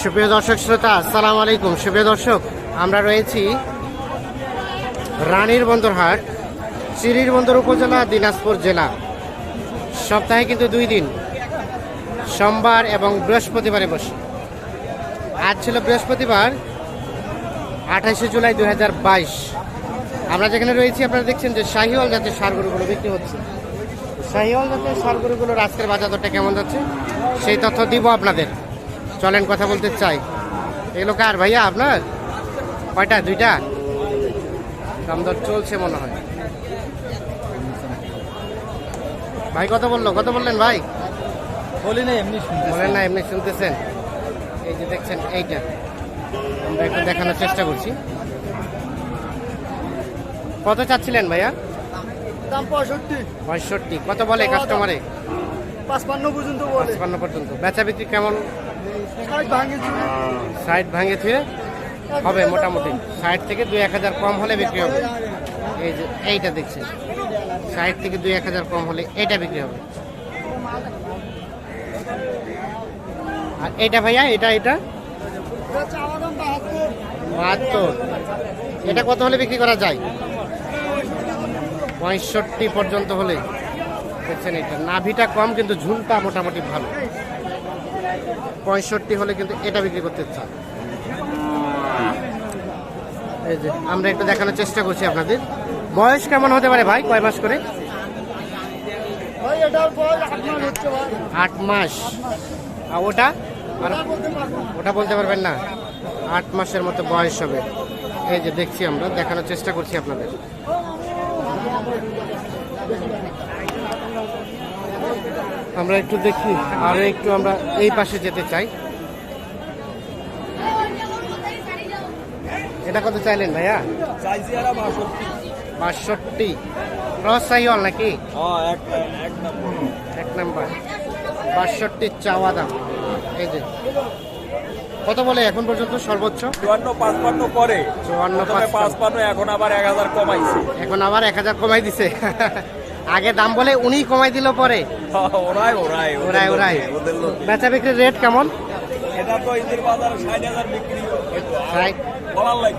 সুপ্রিয় দর্শক শ্রোতা, আসসালামু আলাইকুম। সুপ্রিয় দর্শক, আমরা রয়েছি রানীর বন্দরহাট চিরির বন্দর উপজেলা, দিনাজপুর জেলা। সপ্তাহে কিন্তু দুই দিন, সোমবার এবং বৃহস্পতিবারে বসে। আজ ছিল বৃহস্পতিবার, আঠাশে জুলাই দুই হাজার বাইশ। আমরা যেখানে রয়েছি, আপনারা দেখছেন যে শাহিওয়াল জাতের সারগরুগুলো বিক্রি হচ্ছে। শাহিওয়াল জাতের সারগরুগুলোর আজকের বাজার দরটা কেমন যাচ্ছে সেই তথ্য দিব আপনাদের। চলেন কথা বলতে চাই। এগুলো কার ভাইয়া আপনার? কয়টা দুইটা? দাম দর চলছে মনে হয়। ভাই কত বলল কত বললেন ভাই? বলি না এমনি বলেন না এমনি শুনতেছেন? এই যে দেখছেন এইটা। আমরা একটু দেখানোর চেষ্টা করছি। কত চাচ্ছিলেন ভাইয়া? দাম পঁয়ষট্টি। পঁয়ষট্টি। কত বলে কাস্টমারে পাঁচপান্ন পর্যন্ত বলে। পাঁচপান্ন পর্যন্ত। বেচা বিক্রি কেমন? ষাট সাইড ভাঙে থুয়ে হবে মোটামুটি। সাইড থেকে দুই এক হাজার কম হলে বিক্রি হবে। এই যে এইটা দেখছেন সাইড থেকে দুই এক হাজার কম হলে এইটা বিক্রি হবে। আর এইটা ভাইয়া এটা এটা? বাহাত্তর। এটা কত হলে বিক্রি করা যায়? পঁয়ষট্টি পর্যন্ত হলে দেখছেন এটা। নাভিটা কম কিন্তু ঝুলটা মোটামুটি ভালো। পঁয়ষট্টি হলে কিন্তু এটা বিক্রি করতে চান এই যে আমরা একটু দেখানোর চেষ্টা করছি আপনাদের। বয়স কেমন হতে পারে ভাই কয় মাস করে? আট মাস ওটা। ওটা বলতে পারবেন না? আট মাসের মতো বয়স হবে। এই যে দেখছি আমরা দেখানোর চেষ্টা করছি আপনাদের। আমরা একটু দেখি আরও একটু আমরা এই পাশে যেতে চাই। এটা কত চাইলেন ভাইয়া? বাষট্টি। ক্রস সাইওয়াল নাকি? হ্যাঁ এক নম্বর। এক নাম্বার। বাষট্টি চাওয়া দাম। এই যে কত বলে এখন পর্যন্ত সর্বোচ্চ? চুয়ান্ন পাঁচপান্ন করে। চুয়ান্ন পাঁচপান্ন। এখন আবার এক হাজার কমাইছে। এখন আবার এক হাজার কমাই দিছে। আগে দাম বলে উনি কমাই দিল পরে। হ্যাঁ, ওরাই ওরাই ওরাই ওরাই। বেচা বিক্রির রেট কেমন? এটা তো ঈদের বাজারে ষাট হাজার বিক্রি। বলার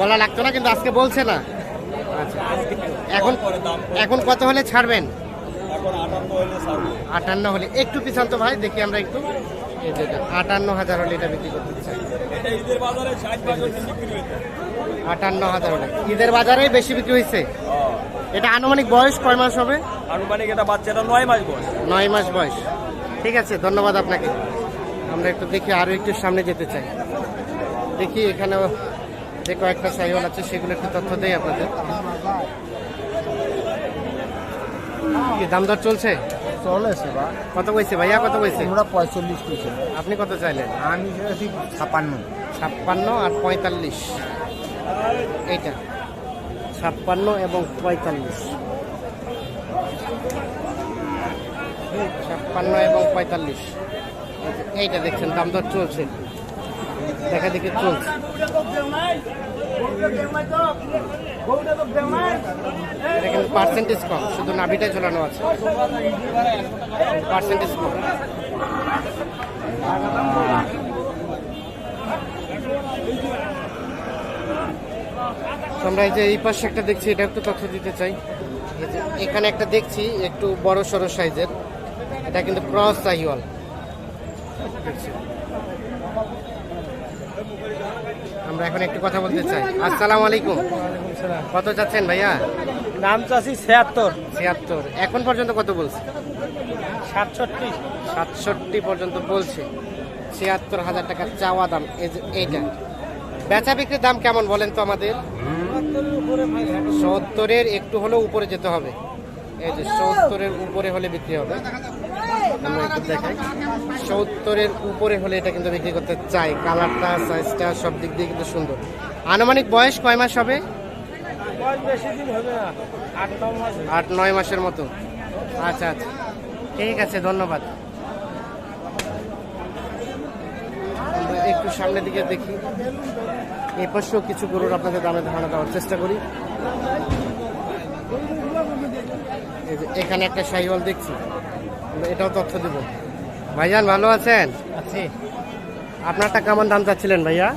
বলা লাগতো না কিন্তু আজকে বলছে না। আচ্ছা। এখন এখন কত হলে ছাড়বেন? আটান্ন হলে একটু পিছান তো ভাই দেখি আমরা একটু। আটান্ন হাজার হলে এটা বিক্রি করতে চাই। আটান্ন হাজার হলে। ঈদের বাজারে বেশি বিক্রি হয়েছে। হ্যাঁ। এটা আনুমানিক বয়স কয় মাস হবে? আনুমানিক এটা বাচ্চাটা নয় মাস বয়স। নয় মাস বয়স। ঠিক আছে ধন্যবাদ আপনাকে। আমরা একটু দেখি আরও একটু সামনে যেতে চাই। দেখি এখানেও যে কয়েকটা সাইওয়াল আছে সেগুলো একটু তথ্য দেই আপনাদের। কি দাম দর চলছে? চলেছে বা? কত কইছে ভাইয়া কত কইছে? আমরা পঁয়তাল্লিশ কইছে। আপনি কত চাইলেন? আমি চাইছি ছাপান্ন ছাপ্পান্ন আর পঁয়তাল্লিশ। এইটা। ছাপ্পান্ন এবং পঁয়তাল্লিশ। ছাপ্পান্ন এবং পঁয়তাল্লিশ। এইটা দেখছেন দাম দর চলছে। দেখা দেখে চলছে পার্সেন্টেজ কম, শুধু নাভিটাই ঝোলানো আছে। পার্সেন্টেজ কম। আমরা এই যে এই পাশে একটা দেখছি এটা একটু তথ্য দিতে চাই। এখানে একটা দেখছি, একটু বড় সড়ো সাইজের। এটা কিন্তু ক্রস সাহিওয়াল। দেখছি। আমরা এখন একটু কথা বলতে চাই। আসসালামু আলাইকুম। কত চাচ্ছেন ভাইয়া? নাম চাষি ছিয়াত্তর। ছিয়াত্তর। এখন পর্যন্ত কত বলছে? সাতষট্টি। সাতষট্টি পর্যন্ত বলছে। ছিয়াত্তর হাজার টাকা চাওয়া দাম এই যে এইটা। বেচা বিক্রির দাম কেমন বলেন তো আমাদের? সত্তরের একটু হলেও উপরে যেতে হবে। এই যে সত্তরের উপরে হলে বিক্রি হবে। আমরা একটু দেখাই। সত্তরের উপরে হলে এটা কিন্তু বিক্রি করতে চাই। কালারটা সাইজটা সব দিক দিয়ে কিন্তু সুন্দর। আনুমানিক বয়স কয় মাস হবে? আট নয় মাসের মতো। আচ্ছা আচ্ছা। ঠিক আছে ধন্যবাদ। আমরা একটু সামনের দিকে দেখি। এই পাশেও কিছু গরুর আপনাদের দামে ধারণা দেওয়ার চেষ্টা করি। এই যে এখানে একটা শাহিওয়াল দেখছি। এটাও তথ্য দেব। ভাইজান ভালো আছেন? আছে। আপনারটা কেমন দাম চাচ্ছিলেন ভাইয়া?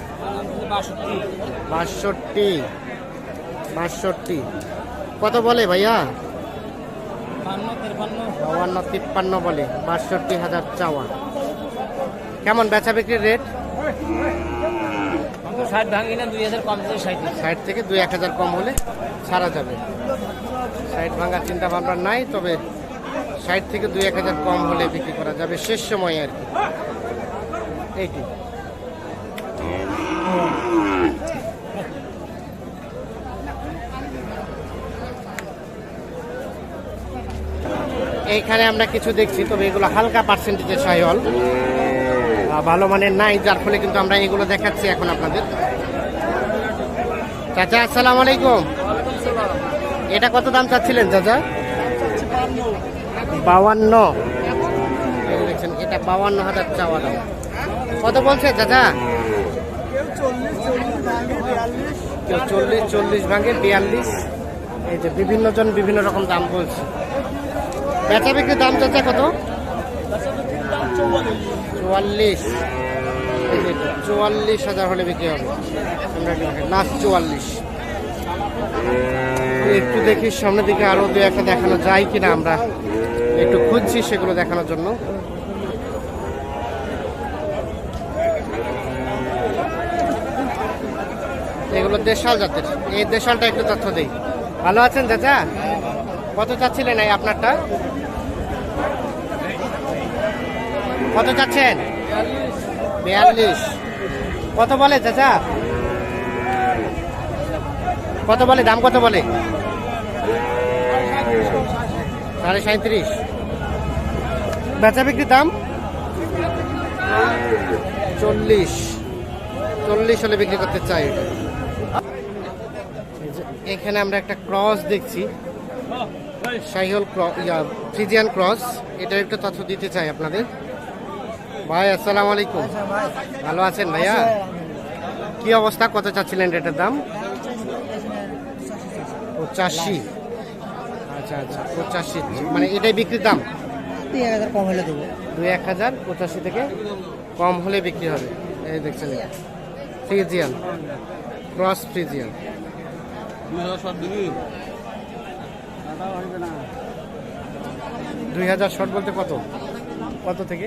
বাষট্টি। বাষট্টি। কত বলে ভাইয়া? বাউান্ন তিপ্পান্ন বলে। বাষট্টি হাজার চাওয়া। কেমন বেচা বিক্রির রেট? ষাট ভাঙি না দুই হাজার কম থেকে ষাট। ষাট থেকে দুই এক হাজার কম হলে ছাড়া যাবে। ষাট ভাঙার চিন্তা ভাবনা নাই তবে ষাট থেকে দুই এক হাজার কম হলে বিক্রি করা যাবে শেষ সময়ে আর কি। এইটি। এইখানে আমরা কিছু দেখছি, তবে এগুলো হালকা পার্সেন্টেজের সাইহল। ভালো মানের নাই, যার ফলে কিন্তু আমরা এগুলো দেখাচ্ছি এখন আপনাদের। চাচা, আসসালামু আলাইকুম। এটা কত দাম চাচ্ছিলেন, চাচা? বাউান্ন। দেখছেন, এটা বাউান্ন হাজার চাওয়া দাম। কত বলছে, চাচা? কেউ চল্লিশ চল্লিশ ভাঙে, বিয়াল্লিশ। এই যে বিভিন্ন জন বিভিন্ন রকম দাম বলছে। বেচা বিক্রির দাম, চাচা, কত? চুয়াল্লিশ। চুয়াল্লিশ হাজার হলে বিক্রি হবে। লাস্ট চুয়াল্লিশ। একটু দেখি, সামনের দিকে আরও দু একটা দেখানো যায় কিনা আমরা। একটু খুঁজছি সেগুলো দেখানোর জন্য। এগুলো দেশাল জাতের। এই দেশালটা একটু তথ্য দেই। ভালো আছেন চাচা? কত চাচ্ছিলেন এই আপনারটা? কত চাচ্ছেন? বিয়াল্লিশ। কত বলে চাচা? কত বলে? দাম কত বলে? সাড়ে সাঁত্রিশ। বেচা বিক্রির দাম? চল্লিশ। চল্লিশ হলে বিক্রি করতে চাই। এখানে আমরা একটা ক্রস দেখছি। Sahiwal Friesian cross. এটার একটু তথ্য দিতে চাই আপনাদের। ভাই আসসালামু আলাইকুম। ভালো আছেন ভাইয়া? কি অবস্থা? কত চাচ্ছিলেন রেটের দাম? পঁচাশি আচ্ছা আচ্ছা পঁচাশি। মানে এটাই বিক্রির দাম? দুই এক হাজার কম হলে দেবো। দুই এক হাজার পঁচাশি থেকে কম হলে বিক্রি হবে। এই দেখছেন ফ্রিজিয়ান। Cross Friesian. দুই হাজার শর্ট বলতে কত? কত থেকে?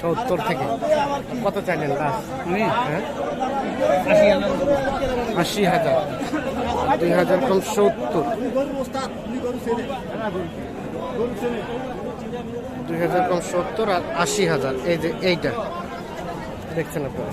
সত্তর থেকে। কত চাইলেন? লাস্ট হ্যাঁ? আশি হাজার। দুই হাজার কম সত্তর। দুই হাজার কম সত্তর আর আশি হাজার। এই যে এইটা। দেখছেন আপনারা?